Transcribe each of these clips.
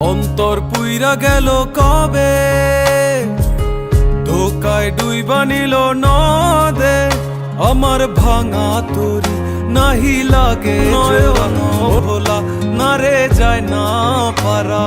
অন্তর পুইরা গেল কবে? ধোকায় ডুই বানিল নদে। আমার ভাঙা তরি নাহি লাগে। নয় ভোলা না রে যায় না পারা।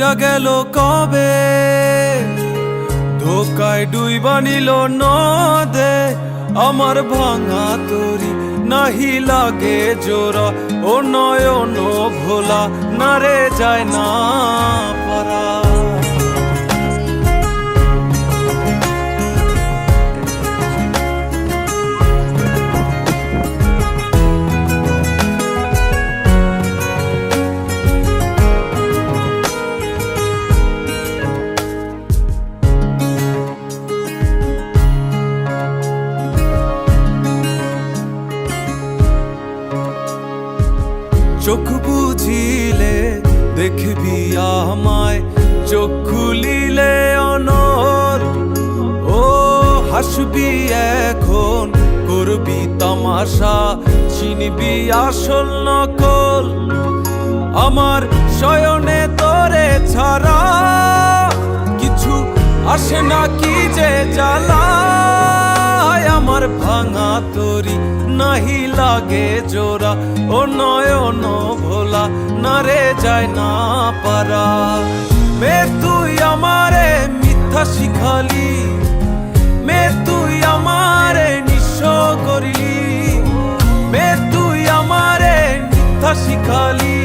অন্তর গেল কবে? ধোকায় ডুই বানিল নদে, আমার ভাঙা তরি নাহি লাগে জোরা ও নয়ন ভোলা নারে যায় না পারা দেখবি আমায় চোখ খুলিলে অনর। ও, হাসবি এখন, করবি তামাশা, চিনবি আসল নকল। আমার শয়নে তোরে ছাড়া কিছু আসে না কি যে জ্বালায় আমার ভাঙা তরি নাহি লাগে জোড়া। ও নয়ন ভোলা, না রে যায় না পারা। মে তুই আমারে মিথ্যা শিখালি, মে তুই আমারে নিঃস্ব করিলি, মে তুই আমারে মিথ্যা শিখালি।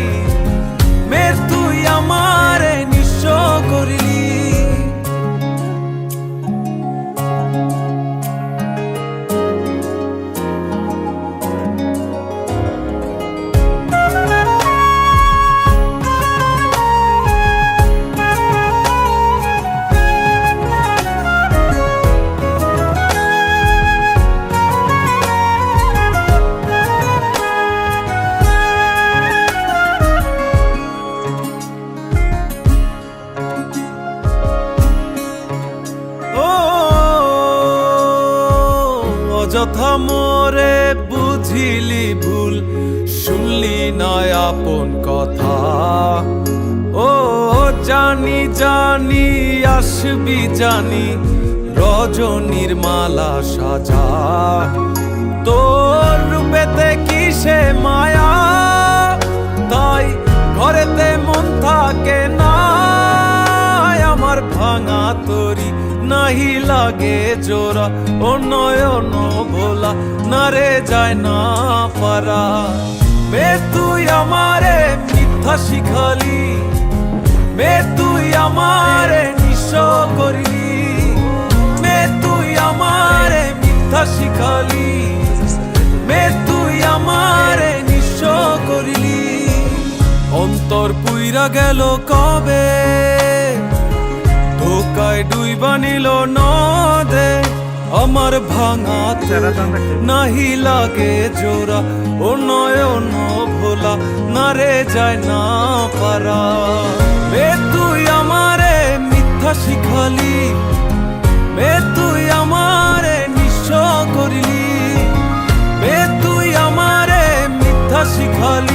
অযথা মোরে বুঝিলি ভুল, শুনলি না আপন কথা। ও, জানি জানি, আসবি জানি, রজনীর মালা সাজা। তোর রূপেতে কিসে মায়া? তাই ঘরেতে মন থাকে না, আমার ভাঙা তরি নাহি লাগে জোড়া, ও নয়ন ভোলা না রে যায় না পারা। মে তুই আমারে মিথ্যা শিখালি, মে তুই আমারে নিঃস্ব করিলি মে তুই আমারে মিথ্যা শিখালি, মে তুই আমারে নিঃস্ব করিলি। অন্তর পুইরা গেল কবে? ধোকায় ডুই বানিল নদে। আমার ভাঙা নাহি লাগে জোড়া। ও নয়ন ভোলা না রে যায় না পারা। বে তুই আমারে মিথ্যা শিখালি। বে তুই আমারে নিঃস্ব করিলি। বে তুই আমারে মিথ্যা শিখালি।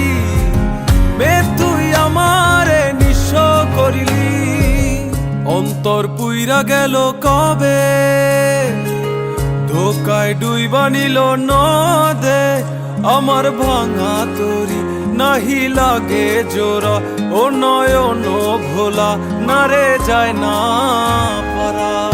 অন্তর পুইরা গেল কবে? ধোকায় ডুইবা নিল নদে, আমার ভাঙা তরি নাহি লাগে জোড়া, ও নয়ন ভোলা, না রে যায় না পারা